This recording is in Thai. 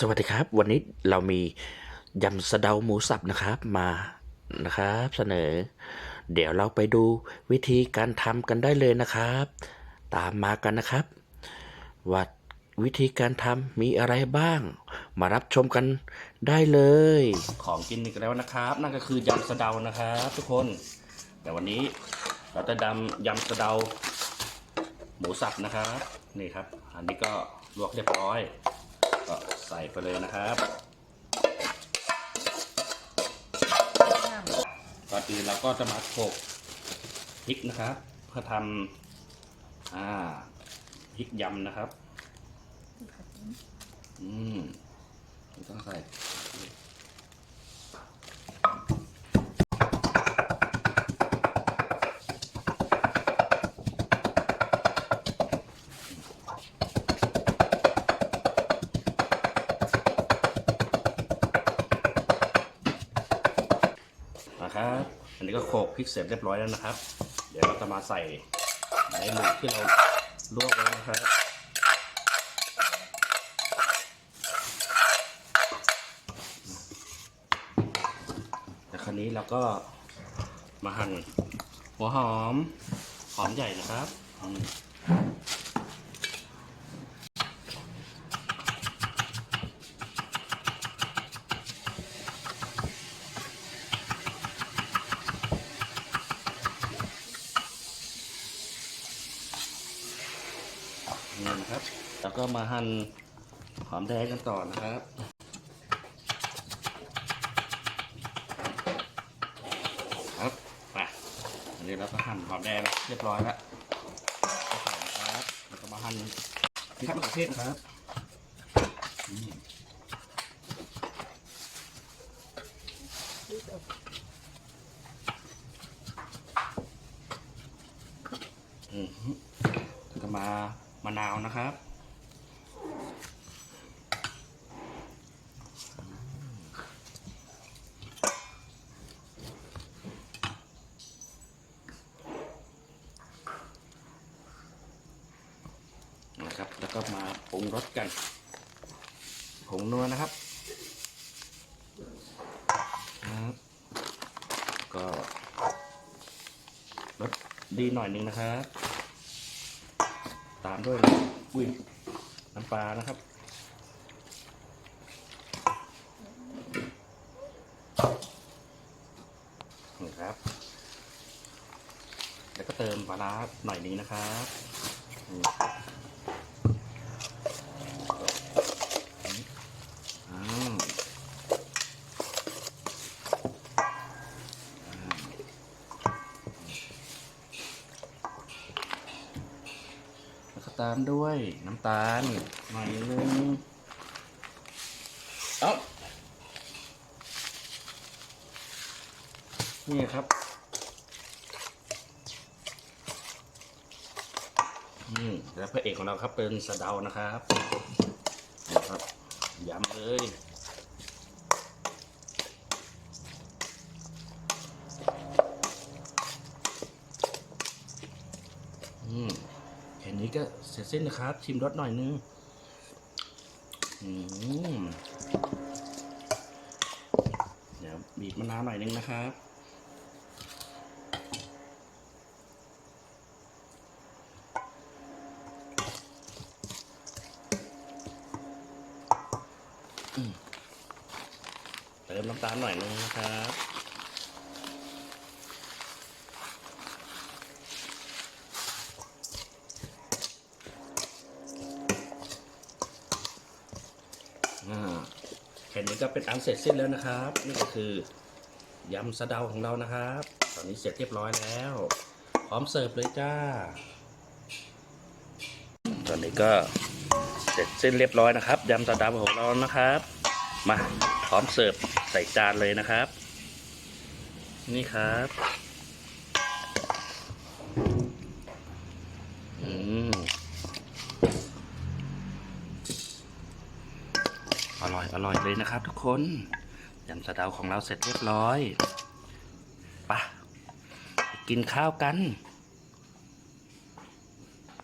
สวัสดีครับ วันนี้เรามียำสะเดาหมูสับนะครับมานะครับ เสนอ เดี๋ยวเราไปดูวิธีการทำกันได้เลยนะครับ ตามมากันนะครับว่าวิธีการทำมีอะไรบ้าง มารับชมกันได้เลย ของกินอีกแล้วนะครับ นั่นก็คือยำสะเดานะครับ ทุกคนแต่วันนี้เราจะดำยำสะเดา หมูสับนะครับนี่ครับ อันนี้ก็ลวกเรียบร้อย ก็ใส่ไปเลยนะครับก่อนอื่นเราก็จะมาโขลกพริกนะครับ เพื่อทำอ่าพริกยำนะครับ อืมต้องใส่ นะครับ อันนี้ก็โขลกพริกเสร็จเรียบร้อยแล้วนะครับ เดี๋ยวเราจะมาใส่ในหมูที่เราลวกไว้นะครับแต่คราวนี้เราก็มาหั่นหัวหอม หอมใหญ่นะครับ นี่นะครับ แล้วก็มาหั่นหอมแดงกันต่อนะครับครับไปอันนี้เราก็หั่นหอมแดงเรียบร้อยแล้วก็ใส่นะครับแล้วก็มาหั่นนี่ครับมะเขือเทศนะครับอืมอืมแล้วก็มา มะนาวนะครับ นะครับ แล้วก็มาปรุงรสกัน ผงนัวนะครับครับก็รสดีหน่อยนึงนะครับ ตามด้วยอุ้ยน้ำปลานะครับนี่ครับ แล้วก็เติมปลาร้าหน่อยนี้นะครับนี่ อืมแล้วก็ ตามด้วยน้ำตาลหน่อยนึงเอ้านี่ครับอืมแล้วพระเอกของเราครับเป็นสะเดานะครับนะครับยำเลย อืมแค่นี้ ก็เสร็จสิ้นนะครับ ชิมรสหน่อยนึงเดี๋ยวบีบมะนาวหน่อยนึงนะครับเติมน้ำตาลหน่อยนึงนะครับ ค่นี้ก็เป็นอันเสร็จสิ้นแล้วนะครับ นี่ก็คือยำสะเดาของเรานะครับ ตอนนี้เสร็จเรียบร้อยแล้ว พร้อมเสิร์ฟเลยจ้า ตอนนี้ก็เสร็จสิ้นเรียบร้อยนะครับยำสะเดาของเรานะครับ มาพร้อมเสิร์ฟใส่จานเลยนะครับ นี่ครับ อร่อยเลยนะครับทุกคนยำสะเดาของเราเสร็จเรียบร้อยไปะกินข้าวกัน